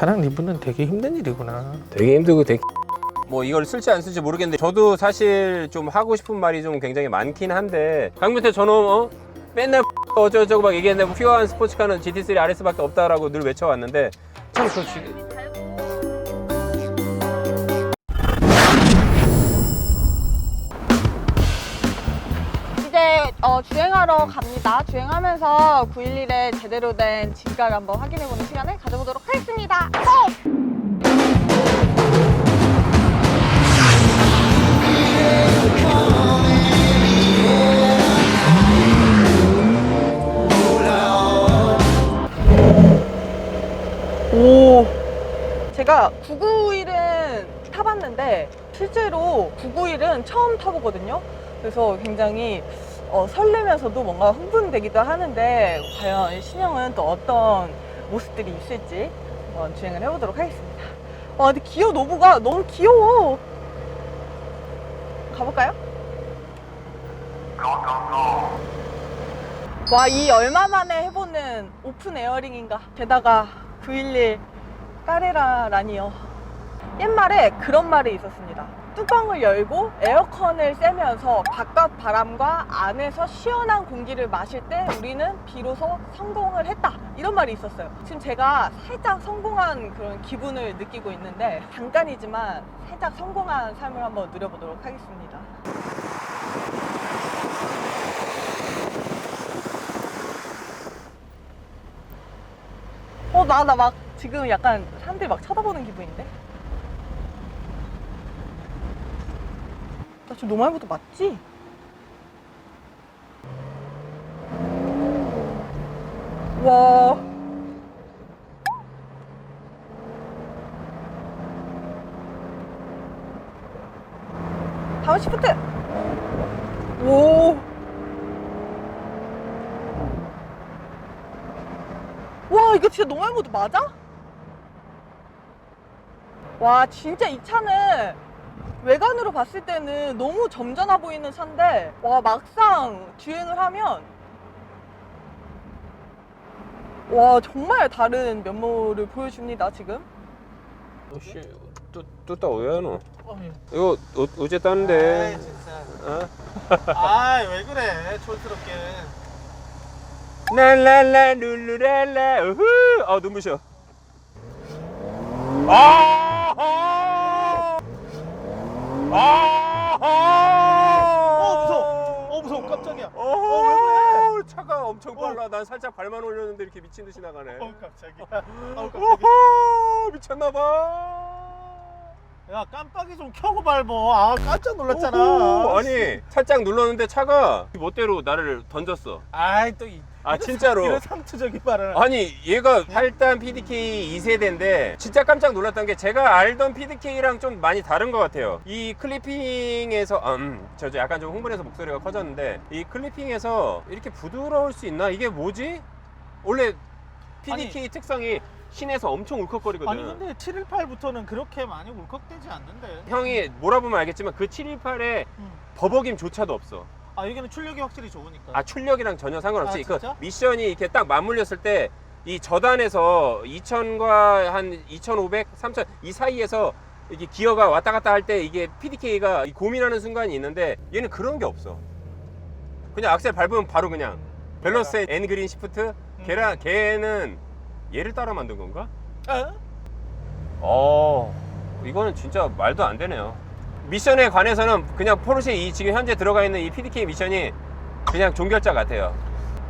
차량 리뷰는 되게 힘든 일이구나. 되게 힘들고 되게 뭐 이걸 쓸지 안 쓸지 모르겠는데 저도 사실 좀 하고 싶은 말이 좀 굉장히 많긴 한데 강민태 저놈 어? 맨날 어쩌고저쩌고 막 얘기했는데 퓨어한 스포츠카는 GT3 RS밖에 없다라고 늘 외쳐왔는데 참저 지금 어, 주행하러 갑니다. 주행하면서 911의 제대로 된 진가를 한번 확인해보는 시간을 가져보도록 하겠습니다. 고! 오. 제가 991은 타봤는데 실제로 991은 처음 타보거든요. 그래서 굉장히 어, 설레면서도 뭔가 흥분되기도 하는데 과연 신형은 또 어떤 모습들이 있을지 한번 주행을 해보도록 하겠습니다. 와 근데 기어 노브가 너무 귀여워. 가볼까요? 와 이 얼마 만에 해보는 오픈 에어링인가 게다가 911 까레라라니요 옛말에 그런 말이 있었습니다 뚜껑을 열고 에어컨을 쐬면서 바깥 바람과 안에서 시원한 공기를 마실 때 우리는 비로소 성공을 했다. 이런 말이 있었어요. 지금 제가 살짝 성공한 그런 기분을 느끼고 있는데 잠깐이지만 살짝 성공한 삶을 한번 누려보도록 하겠습니다. 어, 나, 나 막, 지금 약간 사람들이 막 쳐다보는 기분인데? 나 지금 노말보도 맞지? 와. 다음 시프트! 오. 와 이거 진짜 모드 맞아? 와 진짜 이 차는 외관으로 봤을 때는 너무 점잖아 보이는 차인데 와 막상 주행을 하면 와 정말 다른 면모를 보여줍니다 지금 씨, 또 또따 어디야 너? 이거 어, 어제 땄는데 아이, 진짜. 어? 아, 왜 그래? 촌스럽게. 랄랄라 룰루랄라 우후 아 눈부셔 아! 아! 어, 무서워. 어, 무서워. 깜짝이야. 어, 어, 왜 그래? 차가 엄청 빨라. 난 살짝 발만 올렸는데 이렇게 미친 듯이 나가네. 어, 깜짝이야. 어, 깜짝이야. 오호 미쳤나 봐. 야, 깜빡이 좀 켜고 밟어. 아, 깜짝 놀랐잖아. 오호, 아니 살짝 눌렀는데 차가 멋대로 나를 던졌어. 아이, 또 이. 아 진짜로. 이런 상투적인 말을. 아니 얘가 8단 PDK 2세대인데 진짜 깜짝 놀랐던 게 제가 알던 PDK랑 좀 많이 다른 것 같아요 이 클리핑에서 음, 저 약간 좀 흥분해서 목소리가 커졌는데 이 클리핑에서 이렇게 부드러울 수 있나? 이게 뭐지? 원래 PDK 특성이 시내에서 엄청 울컥거리거든 아니, 근데 718부터는 그렇게 많이 울컥대지 않는데. 형이 몰아보면 알겠지만 그 718에 음. 버벅임조차도 없어 아, 여기는 출력이 확실히 좋으니까. 아 출력이랑 전혀 상관없이 아, 그 진짜? 미션이 이렇게 딱 맞물렸을 때 이 저단에서 2000과 한 2500, 3000 이 사이에서 이게 기어가 왔다 갔다 할 때 이게 PDK가 고민하는 순간이 있는데 얘는 그런 게 없어. 그냥 악셀 밟으면 바로 그냥 밸런스의 N 그린 시프트 음. 걔랑 걔는 얘를 따라 만든 건가? 어? 어 이거는 진짜 말도 안 되네요. 미션에 관해서는 그냥 포르쉐 이 지금 현재 들어가 있는 이 PDK 미션이 그냥 종결자 같아요.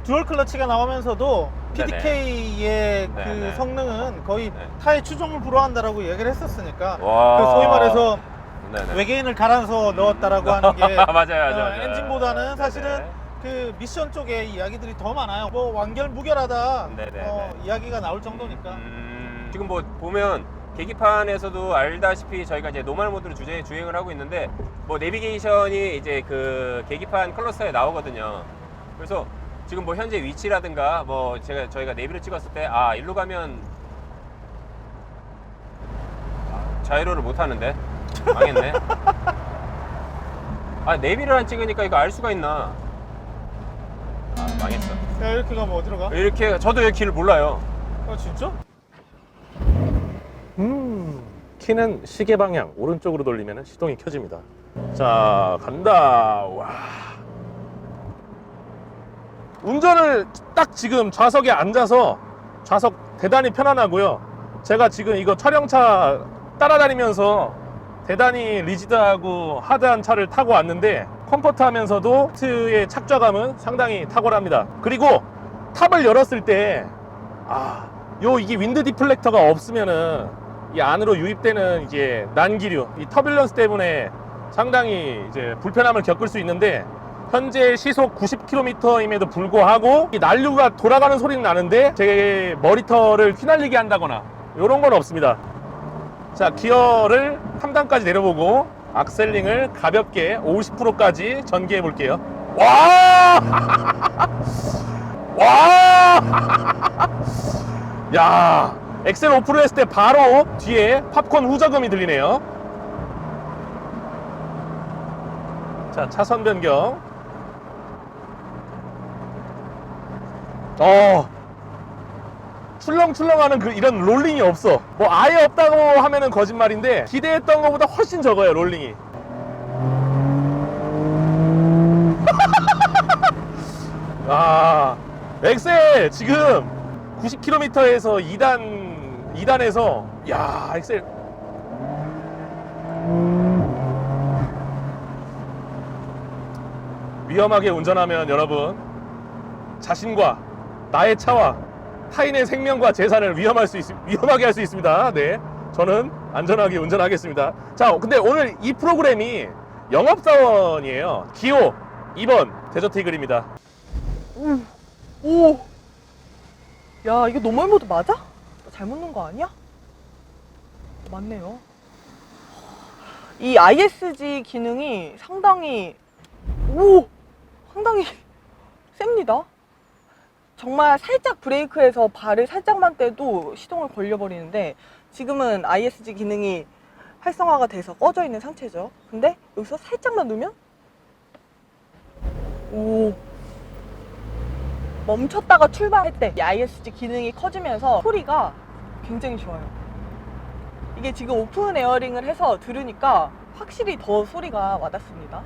듀얼 클러치가 나오면서도 네네. PDK의 그 네네. 성능은 거의 네. 타의 추종을 불허한다라고 얘기를 했었으니까 와. 그 소위 말해서 네네. 외계인을 갈아서 넣었다라고 하는 게 맞아요, 맞아요, 어, 맞아요. 엔진보다는 사실은. 그 미션 쪽에 이야기들이 더 많아요. 뭐 완결 무결하다 네네. 어, 이야기가 나올 정도니까. 음, 지금 뭐 보면 계기판에서도 알다시피 저희가 이제 노멀 모드로 주제 주행을 하고 있는데 뭐 내비게이션이 이제 그 계기판 클러스터에 나오거든요. 그래서 지금 뭐 현재 위치라든가 뭐 제가 저희가 내비를 찍었을 때 아 일로 가면 아, 자이로를 못 하는데 망했네. 아 내비를 안 찍으니까 이거 알 수가 있나? 아 망했어. 야 이렇게 가면 어디로 가? 이렇게 저도 여기 길을 몰라요. 아 진짜? 음, 키는 시계 방향 오른쪽으로 돌리면 시동이 켜집니다. 자, 간다. 와. 운전을 딱 지금 좌석에 앉아서 좌석 대단히 편안하고요. 제가 지금 이거 촬영차 따라다니면서 대단히 리지드하고 하드한 차를 타고 왔는데 컴포트하면서도 시트의 착좌감은 상당히 탁월합니다. 그리고 탑을 열었을 때 아, 요 이게 윈드 디플렉터가 없으면은 이 안으로 유입되는 이제 난기류, 이 터뷸런스 때문에 상당히 이제 불편함을 겪을 수 있는데 현재 시속 90km임에도 불구하고 이 난류가 돌아가는 소리는 나는데 제 머리털을 휘날리게 한다거나 이런 건 없습니다. 자, 기어를 3단까지 내려보고 악셀링을 가볍게 50%까지 전개해 볼게요. 와! 와! 야, 엑셀 오프를 했을 때 바로 뒤에 팝콘 후저금이 들리네요. 자, 차선 변경. 어, 출렁출렁하는 그 이런 롤링이 없어. 뭐 아예 없다고 하면은 거짓말인데 기대했던 것보다 훨씬 적어요 롤링이. 아, 엑셀 지금 90km에서 2단 2단에서 야 엑셀 위험하게 운전하면 여러분 자신과 나의 차와 타인의 생명과 재산을 위험할 수 있, 위험하게 할 수 있습니다. 네. 저는 안전하게 운전하겠습니다. 자, 근데 오늘 이 프로그램이 영업사원이에요. 기호 2번 데저트 이글입니다. 오! 야, 이거 노멀 모드 맞아? 나 잘못 넣은 거 아니야? 맞네요. 이 ISG 기능이 상당히, 오! 상당히 셉니다. 정말 살짝 브레이크에서 발을 살짝만 떼도 시동을 걸려버리는데 지금은 ISG 기능이 활성화가 돼서 꺼져 있는 상태죠. 근데 여기서 살짝만 누면 오 멈췄다가 출발할 때이 ISG 기능이 커지면서 소리가 굉장히 좋아요. 이게 지금 오픈 에어링을 해서 들으니까 확실히 더 소리가 와닿습니다.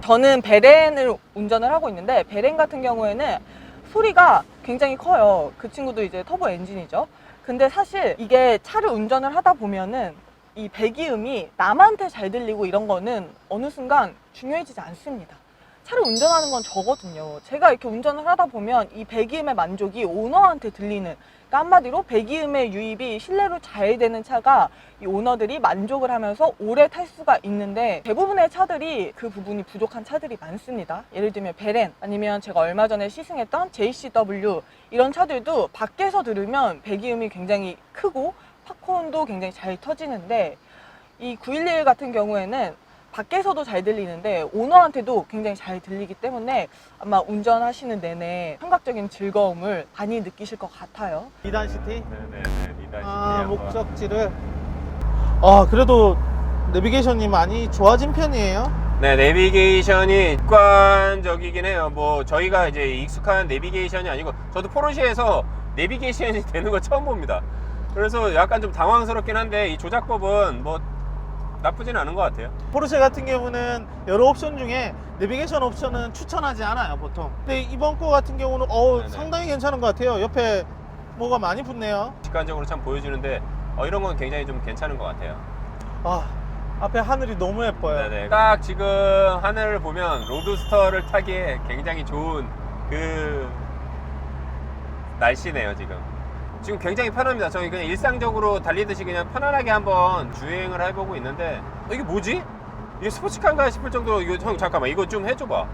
저는 베렌을 운전을 하고 있는데 베렌 같은 경우에는 소리가 굉장히 커요. 그 친구도 이제 터보 엔진이죠. 근데 사실 이게 차를 운전을 하다 보면은 이 배기음이 남한테 잘 들리고 이런 거는 어느 순간 중요해지지 않습니다. 차를 운전하는 건 저거든요. 제가 이렇게 운전을 하다 보면 이 배기음의 만족이 오너한테 들리는 그러니까 한마디로 배기음의 유입이 실내로 잘 되는 차가 이 오너들이 만족을 하면서 오래 탈 수가 있는데 대부분의 차들이 그 부분이 부족한 차들이 많습니다. 예를 들면 베렌 아니면 제가 얼마 전에 시승했던 JCW 이런 차들도 밖에서 들으면 배기음이 굉장히 크고 팝콘도 굉장히 잘 터지는데 이 911 같은 경우에는 밖에서도 잘 들리는데 오너한테도 굉장히 잘 들리기 때문에 아마 운전하시는 내내 청각적인 즐거움을 많이 느끼실 것 같아요. 2단 시티. 네네네. 리다 아, 시티 한번. 목적지를. 아, 그래도 내비게이션이 많이 좋아진 편이에요. 네, 내비게이션이 직관적이긴 해요. 뭐 저희가 이제 익숙한 내비게이션이 아니고 저도 포르쉐에서 내비게이션이 되는 거 처음 봅니다. 그래서 약간 좀 당황스럽긴 한데 이 조작법은 뭐 나쁘진 않은 것 같아요. 포르쉐 같은 경우는 여러 옵션 중에 내비게이션 옵션은 추천하지 않아요, 보통. 근데 이번 거 같은 경우는 어 네네. 상당히 괜찮은 것 같아요. 옆에 뭐가 많이 붙네요. 직관적으로 참 보여주는데 어, 이런 건 굉장히 좀 괜찮은 것 같아요. 아, 앞에 하늘이 너무 예뻐요. 네네. 딱 지금 하늘을 보면 로드스터를 타기에 굉장히 좋은 그 날씨네요 지금. 지금 굉장히 편합니다. 저희 그냥 일상적으로 달리듯이 그냥 편안하게 한번 주행을 해보고 있는데 어, 이게 뭐지? 이게 스포츠카인가 싶을 정도로 이거 형 잠깐만 이거 좀 해줘봐.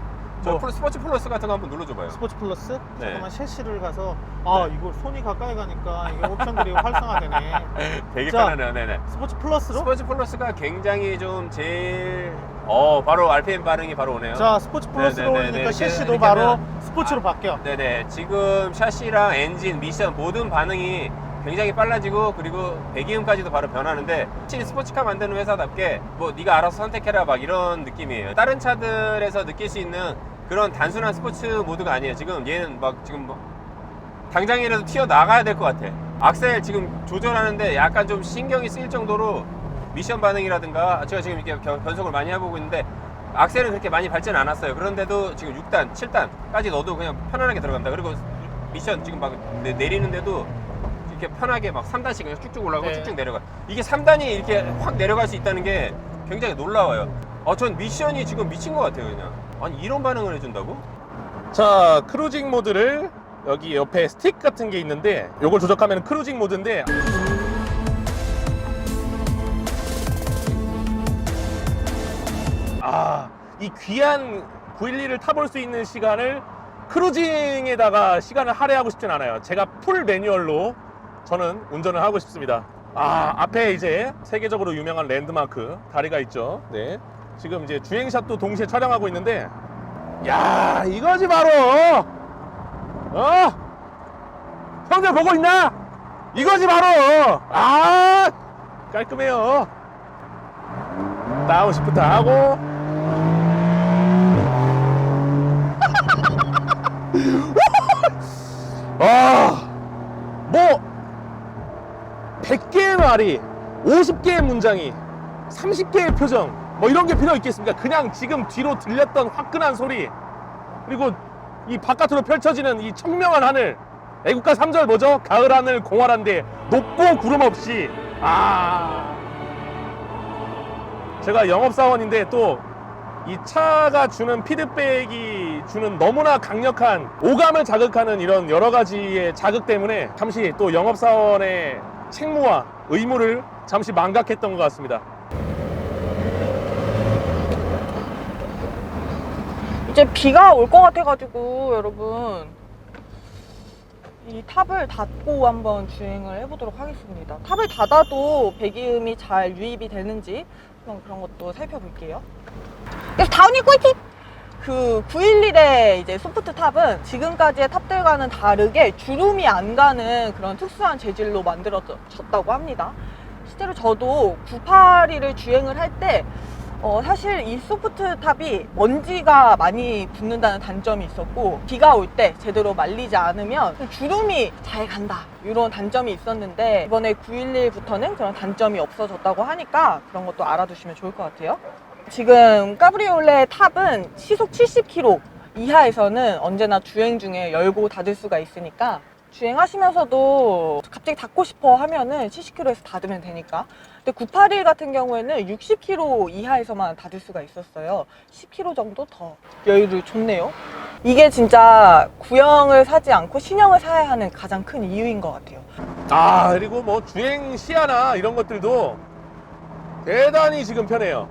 저 뭐? 플- 스포츠 플러스 같은 거 한번 눌러줘봐요. 스포츠 플러스? 네. 잠깐만 셰시를 가서 아 이거 손이 가까이 가니까 이게 옵션들이 활성화되네. 되게 자. 편하네요. 네네. 스포츠 플러스로? 스포츠 플러스가 굉장히 좀 제일 어 바로 RPM 반응이 바로 오네요. 자 스포츠 플러스로 네네네네. 오니까 이렇게 셰시도 이렇게 바로 하면- 스포츠로 아, 바뀌어. 네네. 지금 샤시랑 엔진 미션 모든 반응이 굉장히 빨라지고 그리고 배기음까지도 바로 변하는데 확실히 스포츠카 만드는 회사답게 뭐 네가 알아서 선택해라 막 이런 느낌이에요. 다른 차들에서 느낄 수 있는 그런 단순한 스포츠 모드가 아니에요. 지금 얘는 막 지금 뭐 당장이라도 튀어 나가야 될 것 같아. 악셀 지금 조절하는데 약간 좀 신경이 쓰일 정도로 미션 반응이라든가 제가 지금 이렇게 변- 변속을 많이 해보고 있는데 악셀은 그렇게 많이 밟지는 않았어요. 그런데도 지금 6단, 7단까지 넣어도 그냥 편안하게 들어갑니다. 그리고 미션 지금 막 내- 내리는데도 이렇게 편하게 막 3단씩 그냥 쭉쭉 올라가고 네. 쭉쭉 내려가. 이게 3단이 이렇게 확 내려갈 수 있다는 게 굉장히 놀라워요. 어, 전 미션이 지금 미친 것 같아요, 그냥. 아니, 이런 반응을 해준다고? 자 크루징 모드를 여기 옆에 스틱 같은 게 있는데 요걸 조작하면 크루징 모드인데 아 이 귀한 911을 타볼 수 있는 시간을 크루징에다가 시간을 할애하고 싶진 않아요. 제가 풀 매뉴얼로 저는 운전을 하고 싶습니다. 아 앞에 이제 세계적으로 유명한 랜드마크 다리가 있죠. 네. 지금 이제 주행샷도 동시에 촬영하고 있는데 야 이거지 바로! 어? 형들 보고 있나? 이거지 바로! 아 깔끔해요. 다운 시프트 하고 아 뭐 100개의 말이 50개의 문장이 30개의 표정 뭐 이런 게 필요 있겠습니까? 그냥 지금 뒤로 들렸던 화끈한 소리 그리고 이 바깥으로 펼쳐지는 이 청명한 하늘 애국가 3절 뭐죠? 가을 하늘 공활한데 높고 구름 없이 아 제가 영업사원인데 또 이 차가 주는 피드백이 주는 너무나 강력한 오감을 자극하는 이런 여러 가지의 자극 때문에 잠시 또 영업사원의 책무와 의무를 잠시 망각했던 것 같습니다. 이제 비가 올 것 같아가지고 여러분 이 탑을 닫고 한번 주행을 해보도록 하겠습니다. 탑을 닫아도 배기음이 잘 유입이 되는지 그런 것도 살펴볼게요. 다운이 꿀팁! 그 911의 이제 소프트 탑은 지금까지의 탑들과는 다르게 주름이 안 가는 그런 특수한 재질로 만들어졌다고 합니다. 실제로 저도 982를 주행을 할때 어, 사실 이 소프트 탑이 먼지가 많이 붙는다는 단점이 있었고 비가 올 때 제대로 말리지 않으면 주름이 잘 간다 이런 단점이 있었는데 이번에 911부터는 그런 단점이 없어졌다고 하니까 그런 것도 알아두시면 좋을 것 같아요 지금 까브리올레 탑은 시속 70km 이하에서는 언제나 주행 중에 열고 닫을 수가 있으니까 주행하시면서도 갑자기 닫고 싶어 하면은 70km에서 닫으면 되니까. 근데 981 같은 경우에는 60km 이하에서만 닫을 수가 있었어요. 10km 정도 더. 여유를 줬네요. 이게 진짜 구형을 사지 않고 신형을 사야 하는 가장 큰 이유인 것 같아요. 아 그리고 뭐 주행 시야나 이런 것들도 대단히 지금 편해요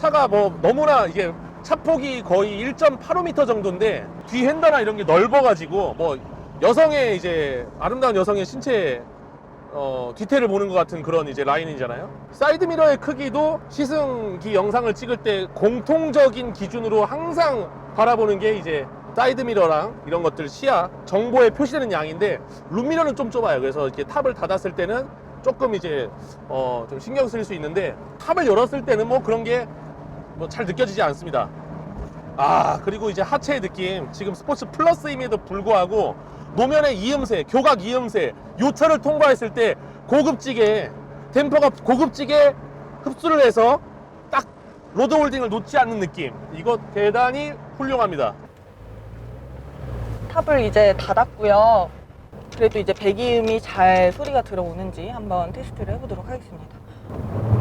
차가 뭐 너무나 이게 차폭이 거의 1.85m 정도인데 뒤 핸더나 이런 게 넓어가지고 뭐 여성의 이제 아름다운 여성의 신체 어, 뒤태를 보는 것 같은 그런 이제 라인이잖아요. 사이드 미러의 크기도 시승기 영상을 찍을 때 공통적인 기준으로 항상 바라보는 게 이제 사이드 미러랑 이런 것들 시야 정보에 표시되는 양인데 룸미러는 좀 좁아요. 그래서 이렇게 탑을 닫았을 때는 조금 이제 어, 좀 신경 쓸 수 있는데 탑을 열었을 때는 뭐 그런 게 뭐 잘 느껴지지 않습니다. 아 그리고 이제 하체의 느낌. 지금 스포츠 플러스임에도 불구하고 노면의 이음새 교각 이음새 요철을 통과했을 때 고급지게 댐퍼가 고급지게 흡수를 해서 딱 로드 홀딩을 놓지 않는 느낌. 이거 대단히 훌륭합니다. 탑을 이제 닫았고요. 그래도 이제 배기음이 잘 소리가 들어오는지 한번 테스트를 해보도록 하겠습니다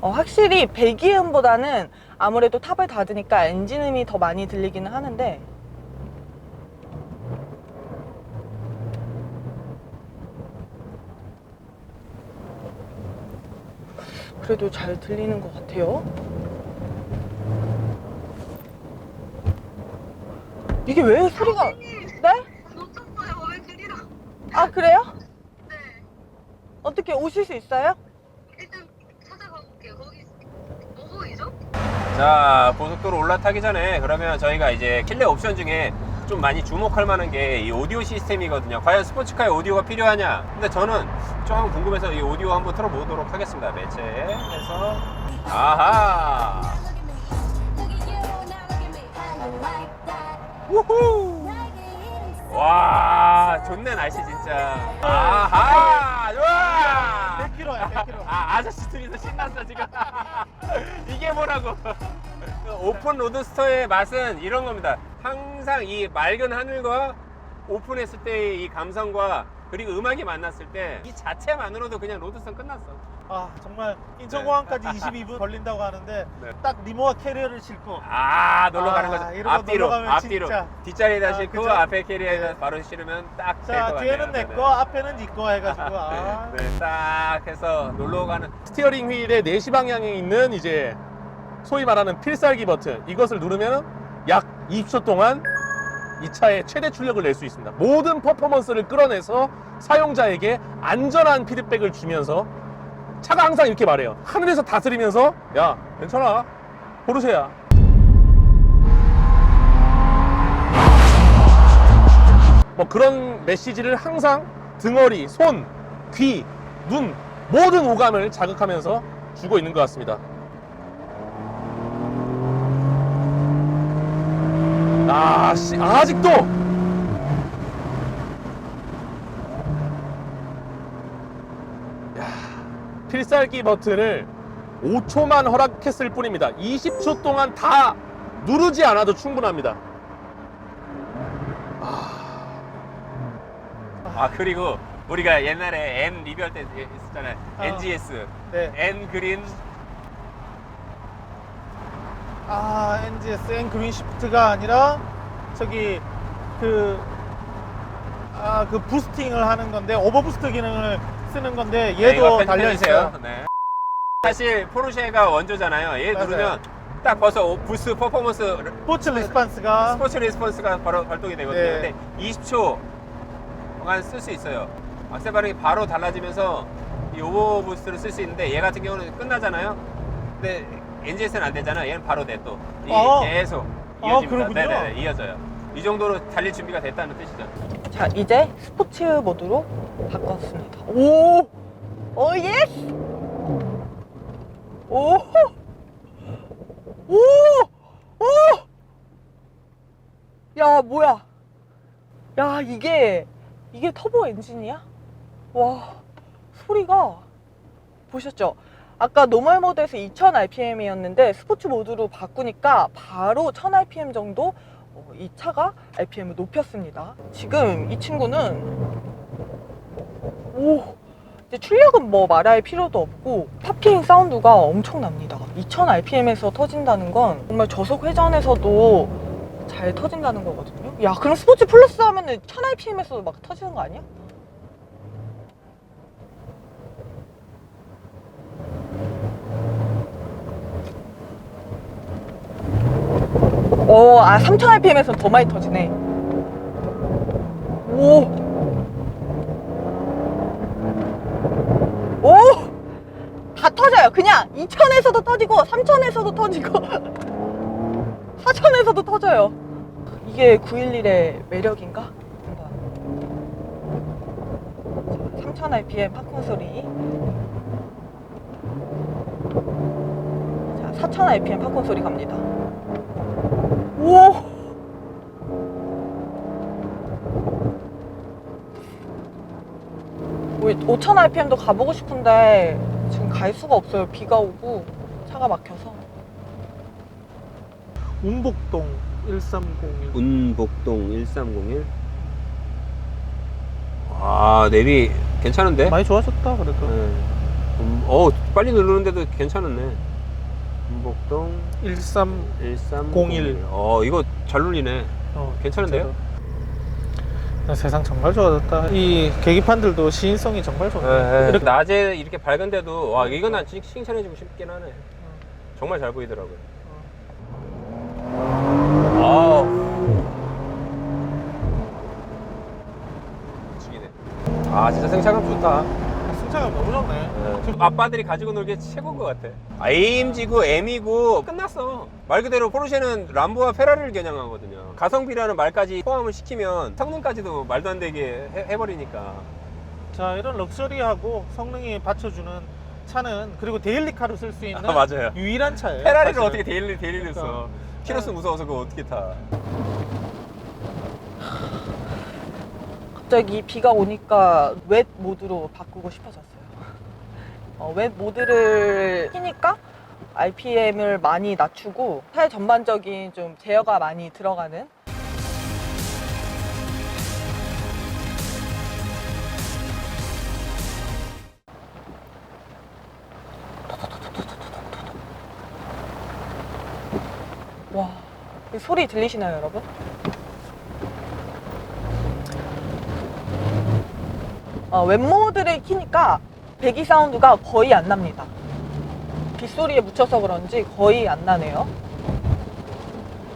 어, 확실히 배기음보다는 아무래도 탑을 닫으니까 엔진음이 더 많이 들리기는 하는데 그래도 잘 들리는 것 같아요. 이게 왜 소리가 네? 놓쳤어요. 왜 그리라? 아 그래요? 네. 어떻게 오실 수 있어요? 자 고속도로 올라타기 전에 그러면 저희가 이제 킬레 옵션 중에 좀 많이 주목할 만한 게 이 오디오 시스템이거든요. 과연 스포츠카에 오디오가 필요하냐? 근데 저는 조금 궁금해서 이 오디오 한번 틀어보도록 하겠습니다. 매체. 해서 아하! 우후! 와 좋네 날씨 진짜. 아하! 좋아! 100km야 100km 아, 아저씨 둘이서 신났어 지금. 이게 뭐라고? 오픈 로드스터의 맛은 이런 겁니다. 항상 이 맑은 하늘과 오픈했을 때의 이 감성과 그리고 음악이 만났을 때 이 자체만으로도 그냥 로드스터 끝났어. 아 정말 인천공항까지 22분 걸린다고 하는데 네. 딱 리모와 캐리어를 싣고 아 놀러 아, 가는 거죠. 이러고 앞뒤로 놀러 가면 앞뒤로 진짜. 뒷자리에다 아, 싣고 그죠? 앞에 캐리어에다 네. 바로 실으면 딱될것 자 같아요. 뒤에는 내 네, 거 앞에는 네 거 해가지고 아 네, 딱 해서 놀러 가는 스티어링 휠의 4시 방향에 있는 이제 소위 말하는 필살기 버튼 이것을 누르면 약 20초 동안 이 차의 최대 출력을 낼 수 있습니다. 모든 퍼포먼스를 끌어내서 사용자에게 안전한 피드백을 주면서 차가 항상 이렇게 말해요. 하늘에서 다스리면서 야 괜찮아 포르쉐야. 뭐 그런 메시지를 항상 등허리, 손, 귀, 눈 모든 오감을 자극하면서 주고 있는 것 같습니다. 아, 씨, 아직도! 필살기 버튼을 5초만 허락했을 뿐입니다. 20초 동안 다 누르지 않아도 충분합니다. 아 그리고 우리가 옛날에 N 리뷰할 때 있었잖아요. 어. NGS, 네. N 그린 아 NGS N 그린 시프트가 아니라 저기 그 아, 그 부스팅을 하는 건데 오버부스트 기능을 쓰는 건데 네, 얘도 달려 편집해주세요. 있어요. 네. 사실 포르쉐가 원조잖아요. 얘 맞아요. 누르면 딱 벌써 오- 부스 퍼포먼스 스포츠 리스판스가 스포츠 리스폰스가 바로 발동이 되거든요. 네. 근데 20초 동안 쓸 수 있어요. 악셀 반응이 바로 달라지면서 이 오버 부스트를 쓸 수 있는데 얘 같은 경우는 끝나잖아요. 근데 NGS는 안 되잖아요. 얘는 바로 돼 또. 아. 계속 아, 이어집니다. 그렇군요. 네네 이어져요. 이 정도로 달릴 준비가 됐다는 뜻이죠. 자, 이제 스포츠 모드로 바꿨습니다. 오! 오, 예스! 오! 오! 오! 야, 뭐야? 야, 이게, 이게 터보 엔진이야? 와, 소리가, 보셨죠? 아까 노멀 모드에서 2000rpm이었는데 스포츠 모드로 바꾸니까 바로 1000rpm 정도 어, 이 차가 RPM을 높였습니다. 지금 이 친구는 오 이제 출력은 뭐 말할 필요도 없고 팝킹 사운드가 엄청납니다. 2000rpm에서 터진다는 건 정말 저속 회전에서도 잘 터진다는 거거든요. 야 그럼 스포츠 플러스 하면은 1000rpm에서도 막 터지는 거 아니야? 어, 아, 3000rpm에서 더 많이 터지네. 오. 오! 다 터져요. 그냥 2000에서도 터지고, 3000에서도 터지고, 4000에서도 터져요. 이게 911의 매력인가? 한번. 3000rpm 팝콘 소리. 자, 4000rpm 팝콘 소리 갑니다. 오! 우리 5000rpm도 가보고 싶은데 지금 갈 수가 없어요. 비가 오고 차가 막혀서. 운복동 1301 운복동 1301. 아 내비 괜찮은데? 많이 좋아졌다 그래도 네. 음, 어 빨리 누르는데도 괜찮았네. 운복동 13 1301. 어 이거 잘 눌리네. 어, 괜찮은데요? 진짜로. 세상 정말 좋아졌다. 이 계기판들도 시인성이 정말 좋네. 이렇게 낮에 이렇게 밝은데도 와 이건 난 칭- 칭찬해주고 싶긴 하네. 정말 잘 보이더라고요. 아우. 죽이네. 아 진짜 승차감 좋다. 승차감 너무 좋네. 아빠들이 가지고 놀기 최고인 것 같아. 아, AMG고 M이고 끝났어. 말 그대로 포르쉐는 람보와 페라리를 겨냥하거든요. 가성비라는 말까지 포함을 시키면 성능까지도 말도 안 되게 해, 해버리니까. 자 이런 럭셔리하고 성능이 받쳐주는 차는 그리고 데일리카로 쓸 수 있는 아, 맞아요. 유일한 차예요. 페라리를 사실은. 어떻게 데일리 데일리를 써? 그러니까. 키로수 무서워서 그거 어떻게 타? 갑자기 비가 오니까 웻 모드로 바꾸고 싶어졌어요. 어, 웻 모드를 키니까 RPM을 많이 낮추고 타의 전반적인 좀 제어가 많이 들어가는 와, 이 소리 들리시나요, 여러분? 어, 웹모드를 키니까 배기 사운드가 거의 안 납니다. 빗소리에 묻혀서 그런지 거의 안 나네요.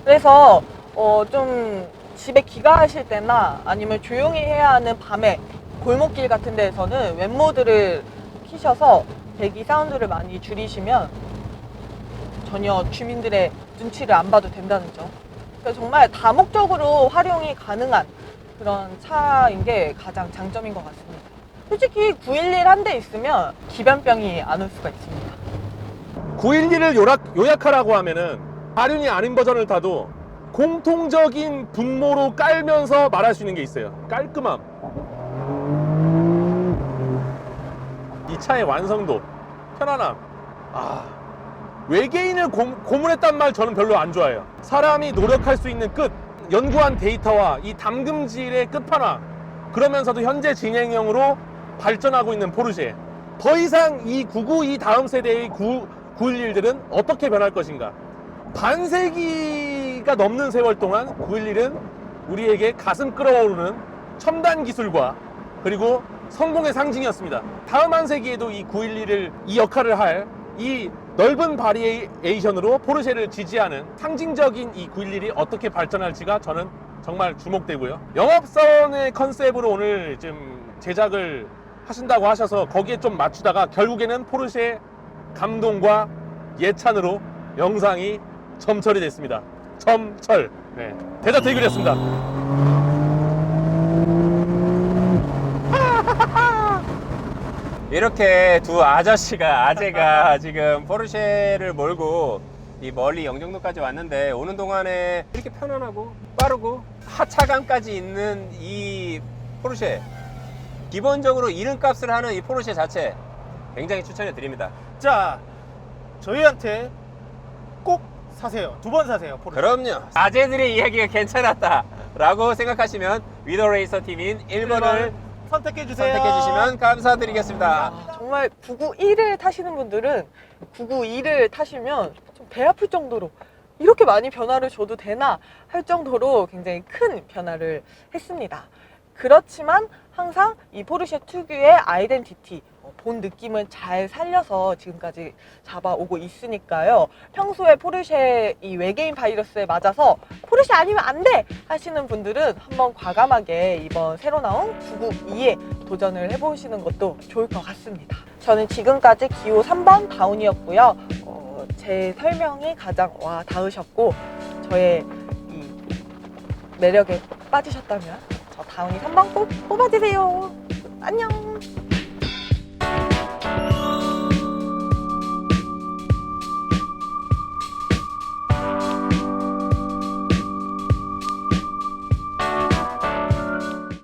그래서 어, 좀 집에 귀가하실 때나 아니면 조용히 해야 하는 밤에 골목길 같은 데에서는 웹모드를 키셔서 배기 사운드를 많이 줄이시면 전혀 주민들의 눈치를 안 봐도 된다는 점. 정말 다목적으로 활용이 가능한 그런 차인 게 가장 장점인 것 같습니다. 솔직히 911 한 대 있으면 기변병이 안 올 수가 있습니다. 911을 요약, 요약하라고 하면은 발륜이 아닌 버전을 타도 공통적인 분모로 깔면서 말할 수 있는 게 있어요. 깔끔함. 이 차의 완성도, 편안함. 아, 외계인을 고, 고문했단 말 저는 별로 안 좋아해요. 사람이 노력할 수 있는 끝, 연구한 데이터와 이 담금질의 끝판왕. 그러면서도 현재 진행형으로 발전하고 있는 포르쉐. 더 이상 이 992 다음 세대의 9, 911들은 어떻게 변할 것인가? 반세기가 넘는 세월 동안 911은 우리에게 가슴 끌어오르는 첨단 기술과 그리고 성공의 상징이었습니다. 다음 한 세기에도 이 911을 이 역할을 할 이 넓은 바리에이션으로 포르쉐를 지지하는 상징적인 이 911이 어떻게 발전할지가 저는 정말 주목되고요. 영업사원의 컨셉으로 오늘 좀 제작을 하신다고 하셔서 거기에 좀 맞추다가 결국에는 포르쉐 감동과 예찬으로 영상이 점철이 됐습니다. 점철. 네. 대자 대결이었습니다. 이렇게 두 아저씨가 아재가 지금 포르쉐를 몰고 이 멀리 영종도까지 왔는데 오는 동안에 이렇게 편안하고 빠르고 하차감까지 있는 이 포르쉐 기본적으로 이름값을 하는 이 포르쉐 자체 굉장히 추천해 드립니다. 자, 저희한테 꼭 사세요. 두 번 사세요. 포르쉐. 그럼요. 아재들의 이야기가 괜찮았다 라고 생각하시면 위더레이서 팀인 1번을 선택해 주세요. 선택해 주시면 감사드리겠습니다. 아, 정말 991을 타시는 분들은 991을 타시면 좀 배 아플 정도로 이렇게 많이 변화를 줘도 되나 할 정도로 굉장히 큰 변화를 했습니다. 그렇지만 항상 이 포르쉐 특유의 아이덴티티, 어, 본 느낌은 잘 살려서 지금까지 잡아오고 있으니까요. 평소에 포르쉐 이 외계인 바이러스에 맞아서 포르쉐 아니면 안 돼! 하시는 분들은 한번 과감하게 이번 새로 나온 992에 도전을 해보시는 것도 좋을 것 같습니다. 저는 지금까지 기호 3번 다운이었고요. 어, 제 설명이 가장 와 닿으셨고 저의 이 매력에 빠지셨다면 저 다운이 3번 꼭 뽑아주세요. 안녕.